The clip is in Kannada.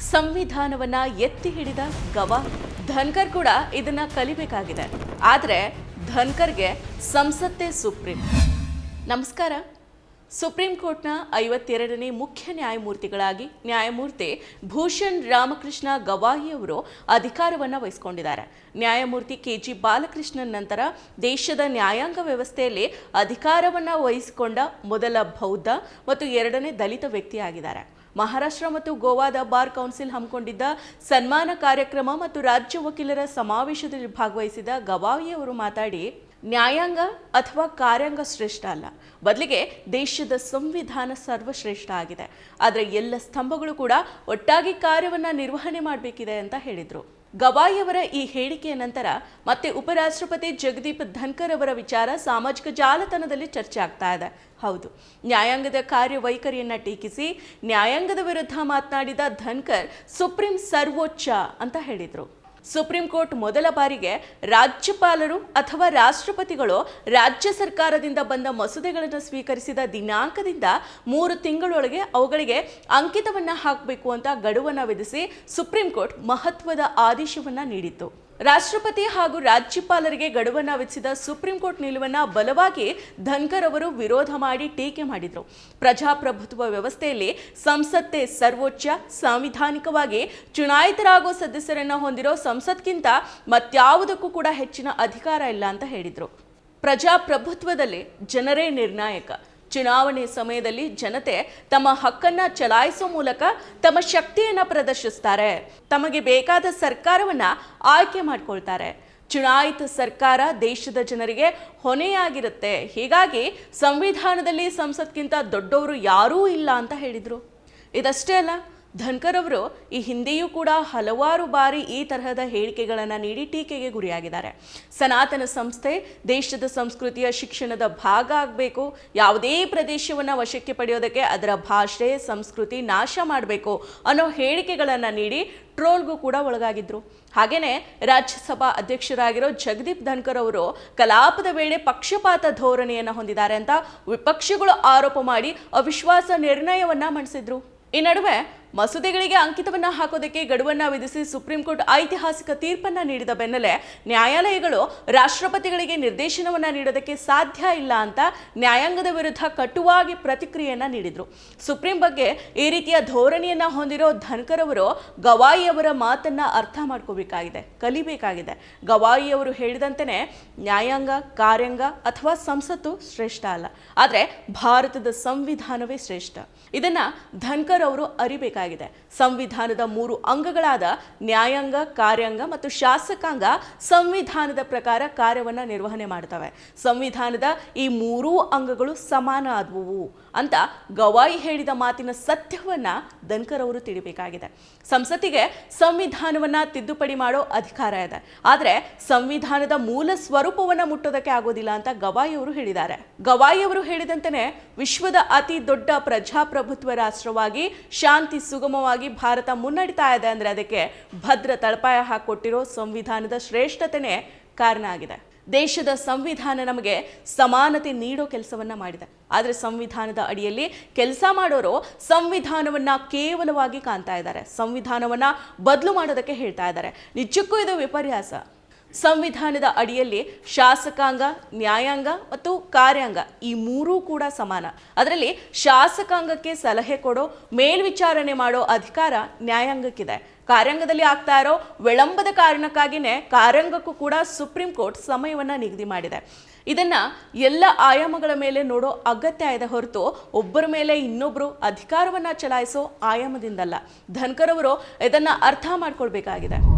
ಸಂವಿಧಾನವನ್ನ ಎತ್ತಿ ಹಿಡಿದ ಗವಾ ಧನ್ಕರ್ ಕೂಡ ಇದನ್ನ ಕಲಿಬೇಕಾಗಿದೆ. ಆದರೆ ಧನ್ಕರ್ಗೆ ಸಂಸತ್ತೆ ಸುಪ್ರೀಂ. ನಮಸ್ಕಾರ. ಸುಪ್ರೀಂ ಕೋರ್ಟ್ನ ಐವತ್ತೆರಡನೇ ಮುಖ್ಯ ನ್ಯಾಯಮೂರ್ತಿಗಳಾಗಿ ನ್ಯಾಯಮೂರ್ತಿ ಭೂಷಣ್ ರಾಮಕೃಷ್ಣ ಗವಾಯಿ ಅವರು ಅಧಿಕಾರವನ್ನು ವಹಿಸಿಕೊಂಡಿದ್ದಾರೆ. ನ್ಯಾಯಮೂರ್ತಿ ಕೆ ಜಿ ಬಾಲಕೃಷ್ಣನ್ ನಂತರ ದೇಶದ ನ್ಯಾಯಾಂಗ ವ್ಯವಸ್ಥೆಯಲ್ಲಿ ಅಧಿಕಾರವನ್ನು ವಹಿಸಿಕೊಂಡ ಮೊದಲ ಬೌದ್ಧ ಮತ್ತು ಎರಡನೇ ದಲಿತ ವ್ಯಕ್ತಿಯಾಗಿದ್ದಾರೆ. ಮಹಾರಾಷ್ಟ್ರ ಮತ್ತು ಗೋವಾದ ಬಾರ್ ಕೌನ್ಸಿಲ್ ಹಮ್ಮಿಕೊಂಡಿದ್ದ ಸನ್ಮಾನ ಕಾರ್ಯಕ್ರಮ ಮತ್ತು ರಾಜ್ಯ ವಕೀಲರ ಸಮಾವೇಶದಲ್ಲಿ ಭಾಗವಹಿಸಿದ ಗವಾಯಿ ಅವರು ಮಾತಾಡಿ, ನ್ಯಾಯಾಂಗ ಅಥವಾ ಕಾರ್ಯಾಂಗ ಶ್ರೇಷ್ಠ ಅಲ್ಲ. ಬದಲಿಗೆ ದೇಶದ ಸಂವಿಧಾನ ಸರ್ವಶ್ರೇಷ್ಠ ಆಗಿದೆ. ಆದರೆ ಎಲ್ಲ ಸ್ತಂಭಗಳು ಕೂಡ ಒಟ್ಟಾಗಿ ಕಾರ್ಯವನ್ನು ನಿರ್ವಹಣೆ ಮಾಡಬೇಕಿದೆ ಅಂತ ಹೇಳಿದರು. ಗವಾಯಿ ಅವರ ಈ ಹೇಳಿಕೆಯ ನಂತರ ಮತ್ತೆ ಉಪರಾಷ್ಟ್ರಪತಿ ಜಗದೀಪ್ ಧನ್ಕರ್ ಅವರ ವಿಚಾರ ಸಾಮಾಜಿಕ ಜಾಲತಾಣದಲ್ಲಿ ಚರ್ಚೆ ಆಗ್ತಾ ಇದೆ. ಹೌದು, ನ್ಯಾಯಾಂಗದ ಕಾರ್ಯವೈಖರಿಯನ್ನು ಟೀಕಿಸಿ ನ್ಯಾಯಾಂಗದ ವಿರುದ್ಧ ಮಾತನಾಡಿದ ಧನ್ಕರ್ ಸುಪ್ರೀಂ ಸರ್ವೋಚ್ಚ ಅಂತ ಹೇಳಿದರು. ಸುಪ್ರೀಂ ಕೋರ್ಟ್ ಮೊದಲ ಬಾರಿಗೆ ರಾಜ್ಯಪಾಲರು ಅಥವಾ ರಾಷ್ಟ್ರಪತಿಗಳು ರಾಜ್ಯ ಸರ್ಕಾರದಿಂದ ಬಂದ ಮಸೂದೆಗಳನ್ನು ಸ್ವೀಕರಿಸಿದ ದಿನಾಂಕದಿಂದ ಮೂರು ತಿಂಗಳೊಳಗೆ ಅವುಗಳಿಗೆ ಅಂಕಿತವನ್ನು ಹಾಕಬೇಕು ಅಂತ ಗಡುವನ್ನು ವಿಧಿಸಿ ಸುಪ್ರೀಂ ಕೋರ್ಟ್ ಮಹತ್ವದ ಆದೇಶವನ್ನು ನೀಡಿತ್ತು. ರಾಷ್ಟ್ರಪತಿ ಹಾಗೂ ರಾಜ್ಯಪಾಲರಿಗೆ ಗಡುವನ್ನ ವಿಧಿಸಿದ ಸುಪ್ರೀಂ ಕೋರ್ಟ್ ನಿಲುವನ್ನ ಬಲವಾಗಿ ಧನ್ಕರ್ ಅವರು ವಿರೋಧ ಮಾಡಿ ಟೀಕೆ ಮಾಡಿದರು. ಪ್ರಜಾಪ್ರಭುತ್ವ ವ್ಯವಸ್ಥೆಯಲ್ಲಿ ಸಂಸತ್ತೇ ಸರ್ವೋಚ್ಚ, ಸಾಂವಿಧಾನಿಕವಾಗಿ ಚುನಾಯಿತರಾಗೋ ಸದಸ್ಯರನ್ನ ಹೊಂದಿರೋ ಸಂಸತ್ಗಿಂತ ಮತ್ಯಾವುದಕ್ಕೂ ಕೂಡ ಹೆಚ್ಚಿನ ಅಧಿಕಾರ ಇಲ್ಲ ಅಂತ ಹೇಳಿದರು. ಪ್ರಜಾಪ್ರಭುತ್ವದಲ್ಲಿ ಜನರೇ ನಿರ್ಣಾಯಕ. ಚುನಾವಣೆ ಸಮಯದಲ್ಲಿ ಜನತೆ ತಮ್ಮ ಹಕ್ಕನ್ನ ಚಲಾಯಿಸುವ ಮೂಲಕ ತಮ್ಮ ಶಕ್ತಿಯನ್ನ ಪ್ರದರ್ಶಿಸ್ತಾರೆ. ತಮಗೆ ಬೇಕಾದ ಸರ್ಕಾರವನ್ನ ಆಯ್ಕೆ ಮಾಡ್ಕೊಳ್ತಾರೆ. ಚುನಾಯಿತ ಸರ್ಕಾರ ದೇಶದ ಜನರಿಗೆ ಹೊಣೆಯಾಗಿರುತ್ತೆ. ಹೀಗಾಗಿ ಸಂವಿಧಾನದಲ್ಲಿ ಸಂಸತ್ಗಿಂತ ದೊಡ್ಡವರು ಯಾರೂ ಇಲ್ಲ ಅಂತ ಹೇಳಿದರು. ಇದಷ್ಟೇ ಅಲ್ಲ ಧನ್ಕರ್ ಅವರು ಈ ಹಿಂದೆಯೂ ಕೂಡ ಹಲವಾರು ಬಾರಿ ಈ ತರಹದ ಹೇಳಿಕೆಗಳನ್ನು ನೀಡಿ ಟೀಕೆಗೆ ಗುರಿಯಾಗಿದ್ದಾರೆ. ಸನಾತನ ಸಂಸ್ಥೆ, ದೇಶದ ಸಂಸ್ಕೃತಿಯ ಶಿಕ್ಷಣದ ಭಾಗ ಆಗಬೇಕು, ಯಾವುದೇ ಪ್ರದೇಶವನ್ನು ವಶಕ್ಕೆ ಪಡೆಯೋದಕ್ಕೆ ಅದರ ಭಾಷೆ, ಸಂಸ್ಕೃತಿ ನಾಶ ಮಾಡಬೇಕು ಅನ್ನೋ ಹೇಳಿಕೆಗಳನ್ನು ನೀಡಿ ಟ್ರೋಲ್ಗೂ ಕೂಡ ಒಳಗಾಗಿದ್ರು. ಹಾಗೆಯೇ ರಾಜ್ಯಸಭಾ ಅಧ್ಯಕ್ಷರಾಗಿರೋ ಜಗದೀಪ್ ಧನ್ಕರ್ ಅವರು ಕಲಾಪದ ವೇಳೆ ಪಕ್ಷಪಾತ ಧೋರಣೆಯನ್ನು ಹೊಂದಿದ್ದಾರೆ ಅಂತ ವಿಪಕ್ಷಗಳು ಆರೋಪ ಮಾಡಿ ಅವಿಶ್ವಾಸ ನಿರ್ಣಯವನ್ನು ಮಂಡಿಸಿದ್ರು. ಈ ನಡುವೆ ಮಸೂದೆಗಳಿಗೆ ಅಂಕಿತವನ್ನ ಹಾಕೋದಕ್ಕೆ ಗಡುವನ್ನ ವಿಧಿಸಿ ಸುಪ್ರೀಂ ಕೋರ್ಟ್ ಐತಿಹಾಸಿಕ ತೀರ್ಪನ್ನ ನೀಡಿದ ಬೆನ್ನಲ್ಲೇ ನ್ಯಾಯಾಲಯಗಳು ರಾಷ್ಟ್ರಪತಿಗಳಿಗೆ ನಿರ್ದೇಶನವನ್ನ ನೀಡೋದಕ್ಕೆ ಸಾಧ್ಯ ಇಲ್ಲ ಅಂತ ನ್ಯಾಯಾಂಗದ ವಿರುದ್ಧ ಕಟುವಾಗಿ ಪ್ರತಿಕ್ರಿಯೆಯನ್ನ ನೀಡಿದ್ರು. ಸುಪ್ರೀಂ ಬಗ್ಗೆ ಈ ರೀತಿಯ ಧೋರಣೆಯನ್ನ ಹೊಂದಿರೋ ಧನ್ಕರ್ ಅವರು ಗವಾಯಿ ಅವರ ಮಾತನ್ನ ಅರ್ಥ ಮಾಡ್ಕೋಬೇಕಾಗಿದೆ, ಕಲಿಬೇಕಾಗಿದೆ. ಗವಾಯಿ ಅವರು ಹೇಳಿದಂತೆಯೇ ನ್ಯಾಯಾಂಗ, ಕಾರ್ಯಾಂಗ ಅಥವಾ ಸಂಸತ್ತು ಶ್ರೇಷ್ಠ ಅಲ್ಲ, ಆದರೆ ಭಾರತದ ಸಂವಿಧಾನವೇ ಶ್ರೇಷ್ಠ. ಇದನ್ನ ಧನ್ಕರ್ ಅವರು ಅರಿಬೇಕಾಗಿದೆ. ಸಂವಿಧಾನದ ಮೂರು ಅಂಗಗಳಾದ ನ್ಯಾಯಾಂಗ, ಕಾರ್ಯಾಂಗ ಮತ್ತು ಶಾಸಕಾಂಗ ಸಂವಿಧಾನದ ಪ್ರಕಾರ ಕಾರ್ಯವನ್ನ ನಿರ್ವಹಣೆ ಮಾಡ್ತವೆ. ಸಂವಿಧಾನದ ಈ ಮೂರೂ ಅಂಗಗಳು ಸಮಾನ ಆದವು ಅಂತ ಗವಾಯಿ ಹೇಳಿದ ಮಾತಿನ ಸತ್ಯವನ್ನ ಧನ್ಕರ್ ಅವರು ತಿಳಿಬೇಕಾಗಿದೆ. ಸಂಸತ್ತಿಗೆ ಸಂವಿಧಾನವನ್ನ ತಿದ್ದುಪಡಿ ಮಾಡೋ ಅಧಿಕಾರ ಇದೆ. ಆದರೆ ಸಂವಿಧಾನದ ಮೂಲ ಸ್ವರೂಪವನ್ನ ಮುಟ್ಟೋದಕ್ಕೆ ಆಗೋದಿಲ್ಲ ಅಂತ ಗವಾಯಿ ಅವರು ಹೇಳಿದ್ದಾರೆ. ಗವಾಯಿ ಅವರು ಹೇಳಿದಂತೆಯೇ ವಿಶ್ವದ ಅತಿ ದೊಡ್ಡ ಪ್ರಜಾಪ್ರಭುತ್ವ ರಾಷ್ಟ್ರವಾಗಿ ಶಾಂತಿ ಸುಗಮವಾಗಿ ಭಾರತ ಮುನ್ನಡಿತಾ ಇದೆ ಅಂದರೆ ಅದಕ್ಕೆ ಭದ್ರ ತಳಪಾಯ ಹಾಕೊಟ್ಟಿರೋ ಸಂವಿಧಾನದ ಶ್ರೇಷ್ಠತೆನೇ ಕಾರಣ ಆಗಿದೆ. ದೇಶದ ಸಂವಿಧಾನ ನಮಗೆ ಸಮಾನತೆ ನೀಡೋ ಕೆಲಸವನ್ನ ಮಾಡಿದೆ. ಆದರೆ ಸಂವಿಧಾನದ ಅಡಿಯಲ್ಲಿ ಕೆಲಸ ಮಾಡೋರು ಸಂವಿಧಾನವನ್ನ ಕೇವಲವಾಗಿ ಕಾಣ್ತಾ ಇದ್ದಾರೆ. ಸಂವಿಧಾನವನ್ನ ಬದಲು ಮಾಡೋದಕ್ಕೆ ಹೇಳ್ತಾ ಇದ್ದಾರೆ. ನಿಜಕ್ಕೂ ಇದು ವಿಪರ್ಯಾಸ? ಸಂವಿಧಾನದ ಅಡಿಯಲ್ಲಿ ಶಾಸಕಾಂಗ, ನ್ಯಾಯಾಂಗ ಮತ್ತು ಕಾರ್ಯಾಂಗ ಈ ಮೂರೂ ಕೂಡ ಸಮಾನ. ಅದರಲ್ಲಿ ಶಾಸಕಾಂಗಕ್ಕೆ ಸಲಹೆ ಕೊಡೋ, ಮೇಲ್ವಿಚಾರಣೆ ಮಾಡೋ ಅಧಿಕಾರ ನ್ಯಾಯಾಂಗಕ್ಕಿದೆ. ಕಾರ್ಯಾಂಗದಲ್ಲಿ ಆಗ್ತಾ ಇರೋ ವಿಳಂಬದ ಕಾರಣಕ್ಕಾಗಿಯೇ ಕಾರ್ಯಾಂಗಕ್ಕೂ ಕೂಡ ಸುಪ್ರೀಂ ಕೋರ್ಟ್ ಸಮಯವನ್ನು ನಿಗದಿ ಮಾಡಿದೆ. ಇದನ್ನ ಎಲ್ಲ ಆಯಾಮಗಳ ಮೇಲೆ ನೋಡೋ ಅಗತ್ಯ ಇದೆ ಹೊರತು ಒಬ್ಬರ ಮೇಲೆ ಇನ್ನೊಬ್ಬರು ಅಧಿಕಾರವನ್ನ ಚಲಾಯಿಸೋ ಆಯಾಮದಿಂದಲ್ಲ. ಧನ್ಕರ್ ಅವರು ಇದನ್ನ ಅರ್ಥ ಮಾಡ್ಕೊಳ್ಬೇಕಾಗಿದೆ.